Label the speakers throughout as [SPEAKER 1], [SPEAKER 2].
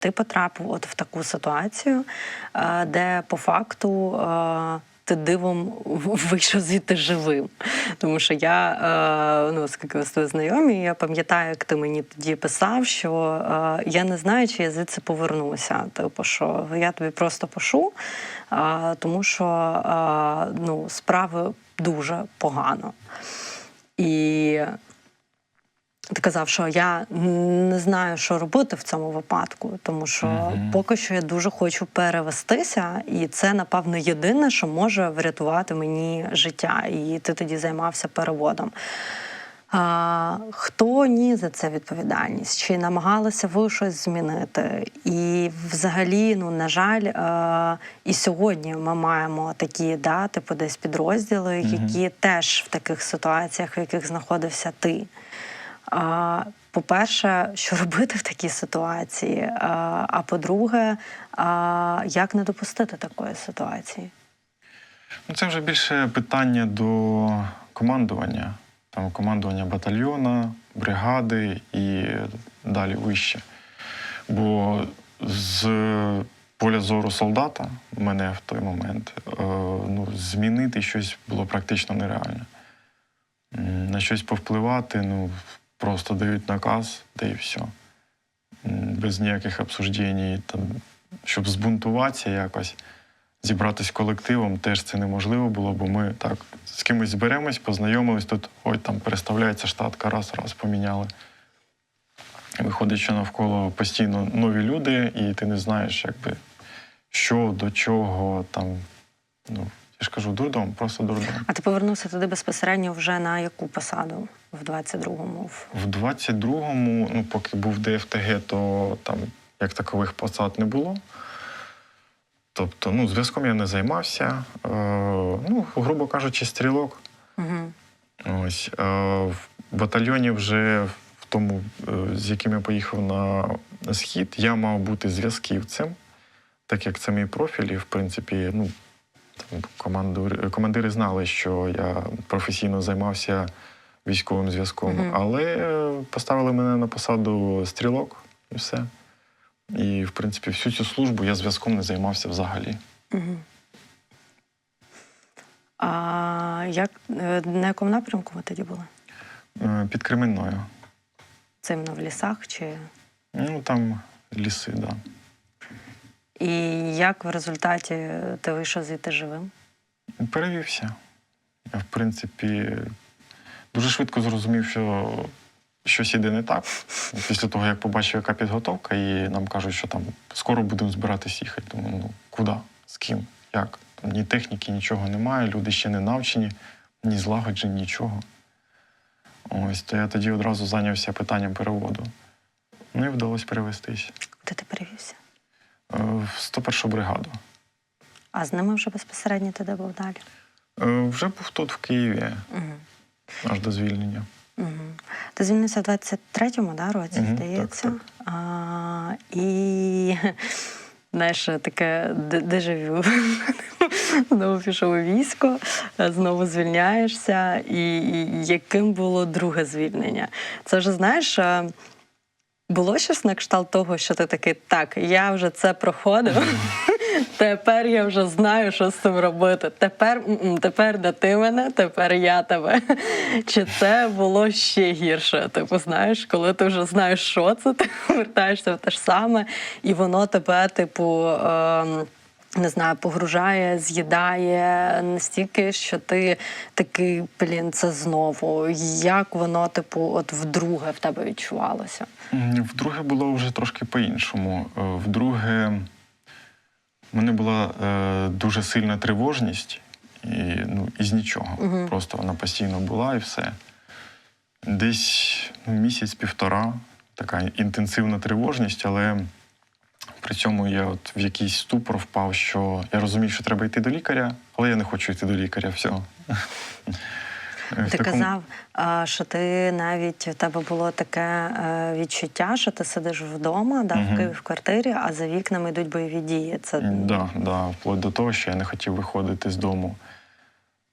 [SPEAKER 1] ти потрапив от в таку ситуацію, е, де по факту е, ти дивом вийшов звідти живим. Тому що я, е, ну, оскільки знайомі, я пам'ятаю, як ти мені тоді писав, що я не знаю, чи я звідси повернуся. Типу, що я тобі просто пишу, тому що ну, справи дуже погано. І казав, що я не знаю, що робити в цьому випадку, тому що
[SPEAKER 2] Мгм.
[SPEAKER 1] поки що я дуже хочу перевестися, і це, напевно, єдине, що може врятувати мені життя. І ти тоді займався переводом. А, хто ні за це відповідальність? Чи намагалися ви щось змінити? І взагалі, ну на жаль, е, і сьогодні ми маємо такі да, типу десь підрозділи, які теж в таких ситуаціях, в яких знаходився ти. По-перше, що робити в такій ситуації? А, по-друге, як не допустити такої ситуації?
[SPEAKER 2] Ну, це вже більше питання до командування. Там командування батальйона, бригади і далі вище. Бо з поля зору солдата мене в той момент е, ну, змінити щось було практично нереально. На щось повпливати, ну, просто дають наказ, та і все. Без ніяких обсуждень, там, щоб збунтуватися якось зібратись колективом теж це неможливо було, бо ми так з кимось зберемось, познайомились тут, ой, там переставляється штатка, раз, раз поміняли. Виходить, що навколо постійно нові люди, і ти не знаєш, якби, що, до чого, там, ну, я ж кажу, дурдом, просто дурдом.
[SPEAKER 1] А ти повернувся туди безпосередньо вже на яку посаду в 22-му? В-
[SPEAKER 2] В 22-му, ну, поки був ДФТГ, то там як такових посад не було. Тобто, ну, зв'язком я не займався. Е, ну, грубо кажучи, стрілок.
[SPEAKER 1] Угу.
[SPEAKER 2] Ось е, в батальйоні вже в тому, е, з яким я поїхав на схід, я мав бути зв'язківцем, так як це мій профіль, і в принципі, ну там командири знали, що я професійно займався військовим зв'язком,
[SPEAKER 1] Мгм.
[SPEAKER 2] але е, поставили мене на посаду стрілок і все. І, в принципі, всю цю службу я зв'язком не займався взагалі.
[SPEAKER 1] Угу. А як, е, на якому напрямку ви тоді були?
[SPEAKER 2] Е, Під Кременною.
[SPEAKER 1] Це в лісах чи.
[SPEAKER 2] Ну там ліси, так. Да.
[SPEAKER 1] І як в результаті ти вийшов звідти живим?
[SPEAKER 2] Перевівся. Я, в принципі, дуже швидко зрозумів, що щось іде не так. Після того, як побачив, яка підготовка, і нам кажуть, що там скоро будемо збиратись їхати. Думаю, ну куди? З ким? Як? Там ні техніки, нічого немає, люди ще не навчені, ні злагоджені, нічого. Ось, то я тоді одразу зайнявся питанням переводу. Ну і вдалося перевестись
[SPEAKER 1] Куди ти перевівся?
[SPEAKER 2] Е, в 101 бригаду.
[SPEAKER 1] А з ними вже безпосередньо ти де був далі?
[SPEAKER 2] Е, Вже був тут, в Києві,
[SPEAKER 1] Угу.
[SPEAKER 2] аж до звільнення.
[SPEAKER 1] Угу. Ти звільнився в 23-му да, році,
[SPEAKER 2] Мгм,
[SPEAKER 1] здається.
[SPEAKER 2] так, так.
[SPEAKER 1] А, і знаєш, таке де- дежавю. Знову пішов у військо, знову звільняєшся. І, і яким було друге звільнення? Це вже знаєш. Е, Було щось на кшталт того, що ти такий, так, я вже це проходив. Тепер я вже знаю, що з цим робити. Тепер, тепер де ти мене, тепер я тебе. Чи це було ще гірше? Типу, знаєш, коли ти вже знаєш, що це, ти вертаєшся в те ж саме, і воно тебе, типу. ем, не знаю, погружає, з'їдає настільки, що ти такий, блін, це знову. Як воно, типу, от вдруге в тебе відчувалося?
[SPEAKER 2] Вдруге було вже трошки по-іншому. Е, Вдруге, в мене була е, дуже сильна тривожність, і, ну, із нічого.
[SPEAKER 1] Мгм.
[SPEAKER 2] Просто вона постійно була і все. Десь ну, місяць-півтора така інтенсивна тривожність, але при цьому я от в якийсь ступор впав, що я розумію, що треба йти до лікаря, але я не хочу йти до лікаря. Все. Е,
[SPEAKER 1] Ти
[SPEAKER 2] такому-
[SPEAKER 1] казав, що ти навіть у тебе було таке е, відчуття, що ти сидиш вдома, да, в Києві в квартирі, а за вікнами йдуть бойові дії. Це
[SPEAKER 2] Да, да, вплоть до того, що я не хотів виходити з дому.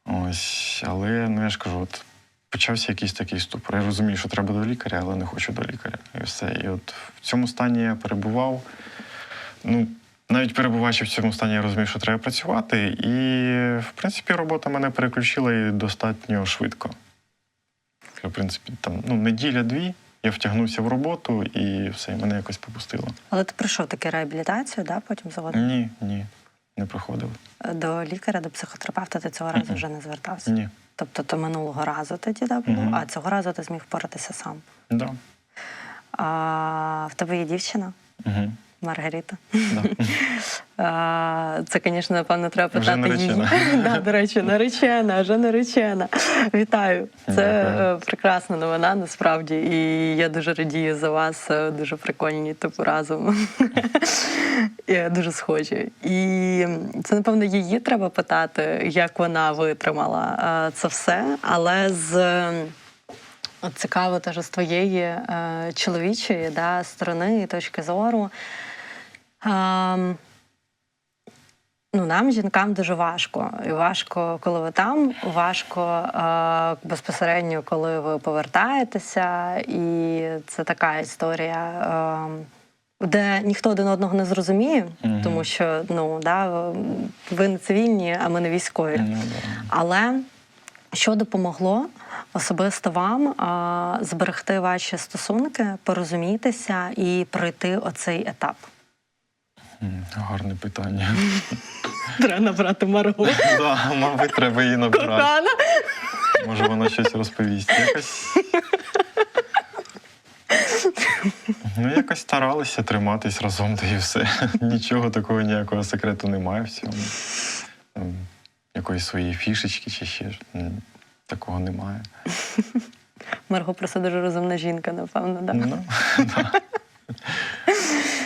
[SPEAKER 2] Ось, але ну я ж кажу, от почався якийсь такий ступор. Я розумію, що треба до лікаря, але не хочу до лікаря. І все. І от в цьому стані я перебував. Ну, навіть перебуваючи в цьому стані, я розумів, що треба працювати. І, в принципі, робота мене переключила і достатньо швидко. В принципі, там ну, неділя-дві, я втягнувся в роботу і все, і мене якось попустило.
[SPEAKER 1] Але ти пройшов таки реабілітацію, да, потім згодом?
[SPEAKER 2] Ні, ні, не проходив.
[SPEAKER 1] До лікаря, до психотерапевта ти цього разу
[SPEAKER 2] Мгм.
[SPEAKER 1] вже не звертався.
[SPEAKER 2] Ні.
[SPEAKER 1] Тобто то минулого разу тоді да, було,
[SPEAKER 2] Мгм.
[SPEAKER 1] а цього разу ти зміг впоратися сам.
[SPEAKER 2] Да.
[SPEAKER 1] А в тебе є дівчина
[SPEAKER 2] Угу.
[SPEAKER 1] Маргарита.
[SPEAKER 2] Да.
[SPEAKER 1] Це, звісно, напевно, треба
[SPEAKER 2] Вже
[SPEAKER 1] питати її. Да, До речі, наречена, вже наречена. Вітаю. Це
[SPEAKER 2] Дякую.
[SPEAKER 1] е, прекрасна новина, насправді. І я дуже радію за вас. е, Дуже прикольні, типу, разом. І Дуже схожі. І це, напевно, її треба питати, як вона витримала е, це все. Але з От цікаво теж з твоєї е, чоловічої да, сторони і точки зору. Ем, ну, нам, жінкам, дуже важко. І важко, коли ви там, важко е, безпосередньо, коли ви повертаєтеся. І це така історія. Е, де ніхто один одного не зрозуміє,
[SPEAKER 2] Мгм.
[SPEAKER 1] тому що ну да, ви не цивільні, а ми не військові.
[SPEAKER 2] Ну, да.
[SPEAKER 1] Але що допомогло особисто вам а, зберегти ваші стосунки, порозумітися і пройти оцей етап?
[SPEAKER 2] Гарне питання.
[SPEAKER 1] Треба набрати Марго.
[SPEAKER 2] Да, мабуть, треба її набирати.
[SPEAKER 1] Кохана.
[SPEAKER 2] Може, вона щось розповість. Якось. Ну, якось старалися триматись разом, та і все. Нічого такого, ніякого секрету немає в цьому. Якоїсь своєї фішечки чи ще ж, такого немає.
[SPEAKER 1] Марго просто дуже розумна жінка, напевно, да.
[SPEAKER 2] Ну.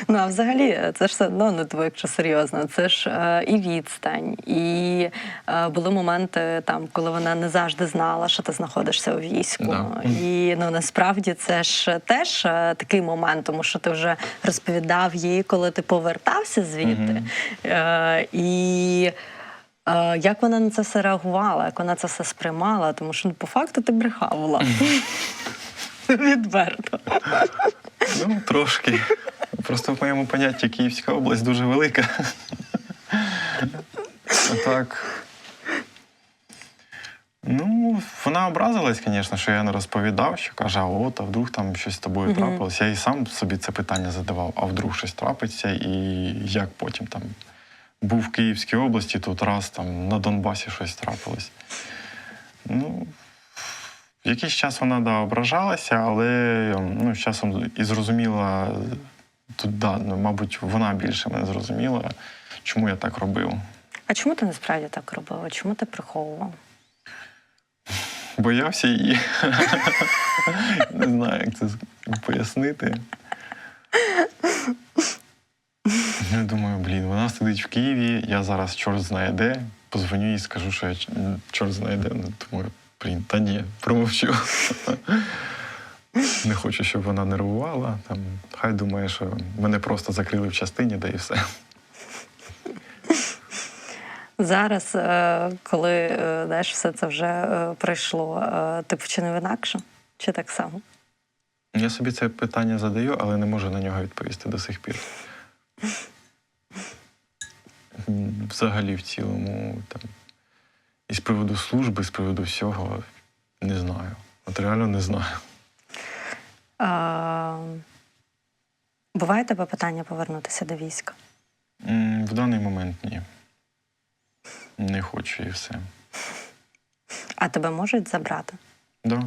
[SPEAKER 1] Ну а взагалі, це ж все одно, ну то якщо серйозно, це ж е, і відстань, і е, були моменти там, коли вона не завжди знала, що ти знаходишся у війську.
[SPEAKER 2] Да.
[SPEAKER 1] І ну насправді це ж теж е, такий момент, тому що ти вже розповідав їй, коли ти повертався звідти.
[SPEAKER 2] Мгм.
[SPEAKER 1] Е, і як вона на це все реагувала, як вона це все сприймала, тому що ну, по факту ти брехав Влад. Відверто.
[SPEAKER 2] Ну, трошки. Просто в моєму понятті Київська область дуже велика. А так. Ну, вона образилась, звісно, що я не розповідав, що каже, от, а вдруг там щось з тобою
[SPEAKER 1] Мгм.
[SPEAKER 2] трапилось. Я і сам собі це питання задавав, а вдруг щось трапиться, і як потім там був в Київській області, тут раз там на Донбасі щось трапилось. Ну, в якийсь час вона да, ображалася, але ну, з часом і зрозуміла, тут, да, ну, мабуть, вона більше мене зрозуміла, чому я так робив.
[SPEAKER 1] А чому ти насправді так робила? Чому ти приховував?
[SPEAKER 2] Боявся її. Не знаю, як це пояснити. Я думаю, блін, вона сидить в Києві, я зараз чорт знає де, позвоню і скажу, що я чорт знає де. Ну, Думаю, блін, та ні, промовчу. Не хочу, щоб вона нервувала. Там, хай думає, що мене просто закрили в частині, да і все.
[SPEAKER 1] Зараз, е, коли е, знаєш, все це вже е, пройшло, ти вчинив інакше? Чи так само?
[SPEAKER 2] Я собі це питання задаю, але не можу на нього відповісти до сих пір. Взагалі, в цілому, там, і з приводу служби, з приводу всього, не знаю. От реально не знаю.
[SPEAKER 1] Е, Буває тебе питання повернутися до війська?
[SPEAKER 2] М, В даний момент ні. Не хочу і все.
[SPEAKER 1] А тебе можуть забрати?
[SPEAKER 2] Да.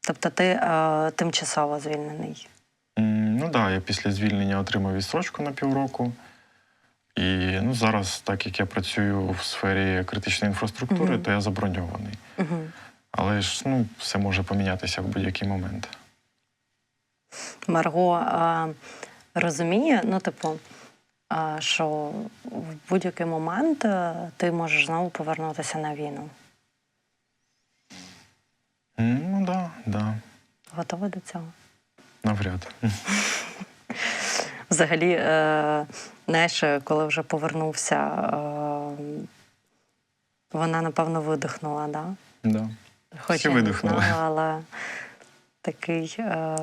[SPEAKER 1] Тобто ти е, тимчасово звільнений?
[SPEAKER 2] М, Ну так, да, я після звільнення отримав відсрочку на півроку. І ну, зараз, так як я працюю в сфері критичної інфраструктури, то я заброньований. Але ж ну, все може помінятися в будь-який момент.
[SPEAKER 1] Марго е, розуміє, ну, типу, е, що в будь-який момент е, ти можеш знову повернутися на війну.
[SPEAKER 2] Ну так, да, да,
[SPEAKER 1] Готова до цього?
[SPEAKER 2] навряд.
[SPEAKER 1] Взагалі, е, знаєш, коли вже повернувся, е, вона, напевно, видихнула, да?
[SPEAKER 2] Да.
[SPEAKER 1] Хоч я не
[SPEAKER 2] видихнули.
[SPEAKER 1] знала, але такий е,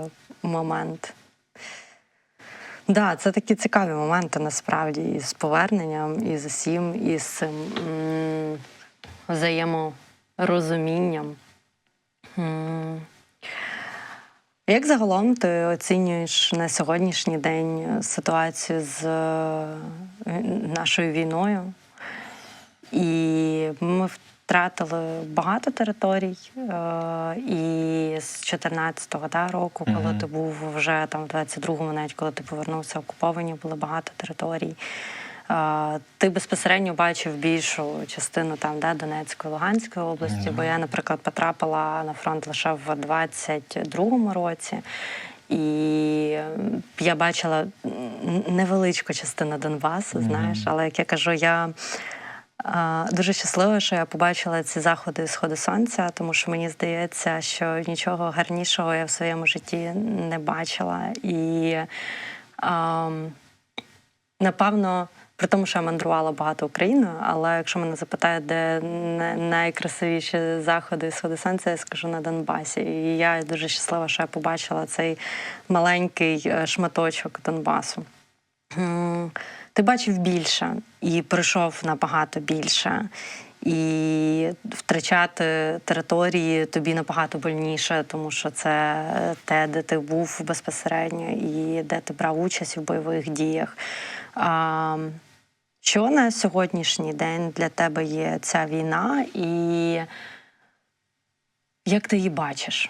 [SPEAKER 1] момент. Да, це такі цікаві моменти насправді і з поверненням, і з усім, і з цим м, взаєморозумінням. М. Як загалом ти оцінюєш на сьогоднішній день ситуацію з е, нашою війною? І ми втратили багато територій. Е, і з 14-го да, року, коли
[SPEAKER 2] Мгм.
[SPEAKER 1] ти був вже там в 22-му, навіть коли ти повернувся, окуповані були багато територій. Е, Ти безпосередньо бачив більшу частину там, да, Донецької, Луганської області, бо я, наприклад, потрапила на фронт лише в 22-му році. І я бачила невеличку частину Донбасу, знаєш, але як я кажу, я Дуже щаслива, що я побачила ці заходи сходу сонця, тому що мені здається, що нічого гарнішого я в своєму житті не бачила. І ам, напевно, при тому, що я мандрувала багато Україною, але якщо мене запитають, де на- найкрасивіші заходи сходу сонця, я скажу на Донбасі. І я дуже щаслива, що я побачила цей маленький е, шматочок Донбасу. Ти бачив більше і пройшов набагато більше. І втрачати території тобі набагато больніше, тому що це те, де ти був безпосередньо, і де ти брав участь у бойових діях. Що на сьогоднішній день для тебе є ця війна, і як ти її бачиш?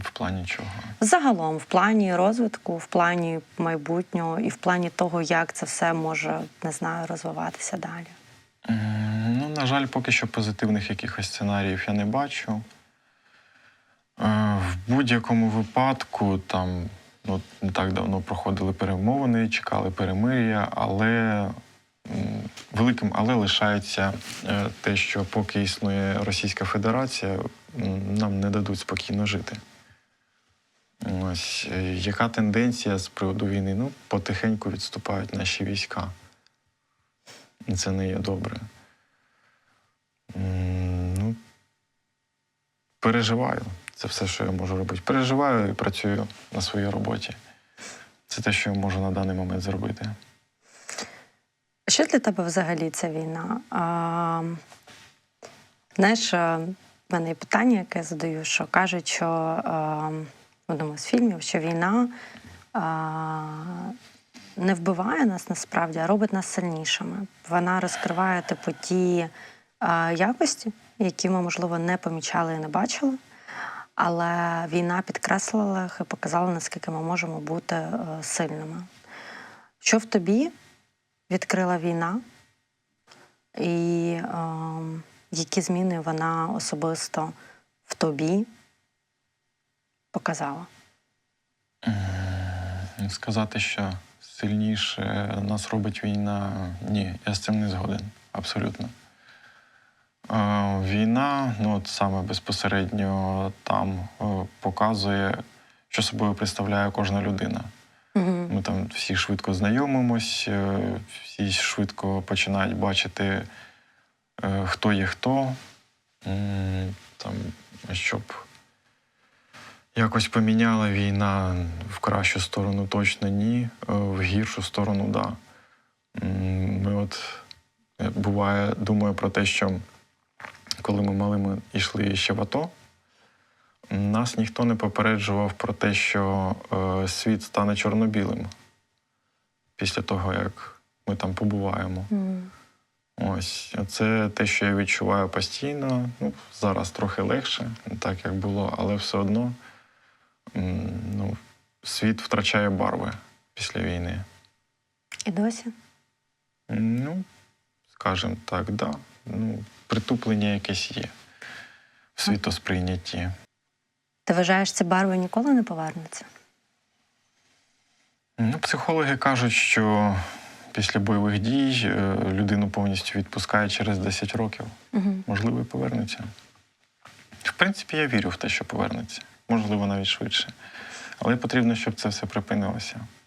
[SPEAKER 2] В плані чого?
[SPEAKER 1] Загалом, в плані розвитку, в плані майбутнього і в плані того, як це все може не знаю, розвиватися далі.
[SPEAKER 2] Ну, на жаль, поки що позитивних якихось сценаріїв я не бачу. Е, В будь-якому випадку там ну, не так давно проходили перемовини, чекали перемир'я, але великим але лишається е, те, що поки існує Російська Федерація, нам не дадуть спокійно жити. Ось е, яка тенденція з приводу війни? Ну, потихеньку відступають наші війська. Це не є добре. Ну, переживаю. Це все, що я можу робити. Переживаю і працюю на своїй роботі. Це те, що я можу на даний момент зробити.
[SPEAKER 1] Що для тебе взагалі ця війна? А, знаєш, е, в мене є питання, яке я задаю, що кажуть, що а, в одному з фільмів, що війна а, не вбиває нас насправді, а робить нас сильнішими. Вона розкриває типу ті а, якості, які ми, можливо, не помічали і не бачили. Але війна підкреслила і показала, наскільки ми можемо бути е, сильними. Що в тобі відкрила війна, і е, які зміни вона особисто в тобі показала?
[SPEAKER 2] Сказати, що сильніше нас робить війна, ні, я з цим не згоден. Абсолютно. Е, Війна, ну от саме безпосередньо там е, показує, що собою представляє кожна людина.
[SPEAKER 1] Угу.
[SPEAKER 2] Ми там всі швидко знайомимось, е, всі швидко починають бачити, хто є хто. Там, щоб якось поміняла війна в кращу сторону точно ні, в гіршу сторону да. Ми от буває, думаю про те, що коли ми малими йшли ще в АТО, нас ніхто не попереджував про те, що е, світ стане чорно-білим після того, як ми там побуваємо. Ось це те, що я відчуваю постійно. Ну, зараз трохи легше, так як було, але все одно м, ну, світ втрачає барви після війни.
[SPEAKER 1] І досі?
[SPEAKER 2] Ну, скажімо так, да. Ну, притуплення якесь є в світосприйнятті.
[SPEAKER 1] Ти вважаєш, ці барви ніколи не повернуться?
[SPEAKER 2] Ну, психологи кажуть, що після бойових дій е, людину повністю відпускає через 10 років.
[SPEAKER 1] Угу.
[SPEAKER 2] Можливо, і повернеться. В принципі, я вірю в те, що повернеться. Можливо, навіть швидше. Але потрібно, щоб це все припинилося.